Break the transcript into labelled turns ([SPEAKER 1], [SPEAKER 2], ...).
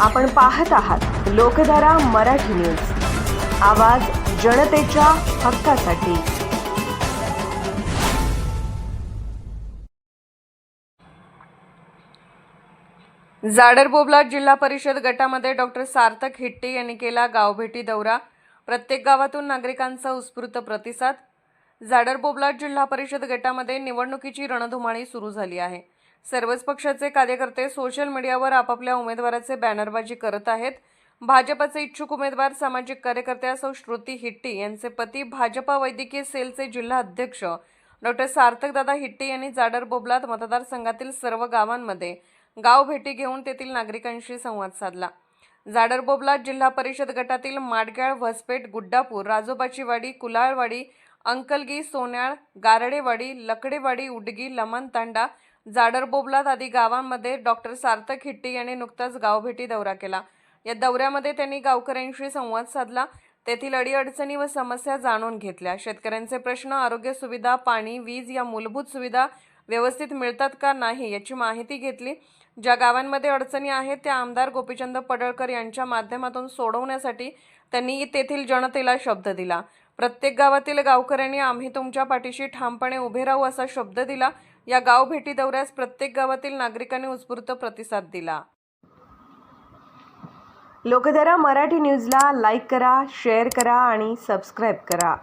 [SPEAKER 1] आपण पाहत आहात लोकधारा मराठी न्यूज. आवाज जनतेच्या हक्कासाठी.
[SPEAKER 2] जाडर बोबला जिल्हा परिषद गटामध्ये डॉक्टर सार्थक हिट्टे यांनी केला गावभेटी दौरा. प्रत्येक गावातून नागरिकांचा उत्स्फूर्त प्रतिसाद. जाडर बोबला जिल्हा परिषद गटामध्ये निवडणुकीची रणधुमाळी सुरू झाली आहे. सर्वच पक्षाचे कार्यकर्ते सोशल मीडियावर आपापल्या उमेदवाराचे बॅनरबाजी करत आहेत. भाजपचे इच्छुक उमेदवार सामाजिक कार्यकर्त्या सौ श्रुती हिट्टी यांचे पती भाजपा वैद्यकीय सेलचे जिल्हा अध्यक्ष. डॉक्टर सार्थकदादा हिट्टी यांनी जाडर बोबलात मतदारसंघातील सर्व गावांमध्ये गाव भेटी घेऊन तेथील नागरिकांशी संवाद साधला. जाडर बोबलात जिल्हा परिषद गटातील माडग्याळ व्हसपेट गुड्डापूर राजोबाचीवाडी कुलाळवाडी अंकलगी सोन्याळ गारडेवाडी लकडेवाडी उडगी लमन तांडा जाडर बोबलात आदी गावांमध्ये डॉक्टर सार्थक हिट्टी यांनी नुकताच गावभेटी दौरा केला. या दौऱ्यामध्ये त्यांनी गावकऱ्यांशी संवाद साधला. तेथील अडीअडचणी व समस्या जाणून घेतल्या. शेतकऱ्यांचे प्रश्न आरोग्य सुविधा पाणी वीज या मूलभूत सुविधा व्यवस्थित मिळतात का नाही याची माहिती घेतली. ज्या गावांमध्ये अडचणी आहेत त्या आमदार गोपीचंद पडळकर यांच्या माध्यमातून सोडवण्यासाठी त्यांनी तेथील जनतेला शब्द दिला. प्रत्येक गावातील गावकऱ्यांनी आम्ही तुमच्या पाठीशी ठामपणे उभे राहू असा शब्द दिला. या गाव भेटी दौऱ्यास प्रत्येक गावातील नागरिकांनी उत्स्फूर्त प्रतिसाद दिला.
[SPEAKER 1] लोकधारा मराठी न्यूजला लाईक करा शेअर करा आणि सबस्क्राईब करा.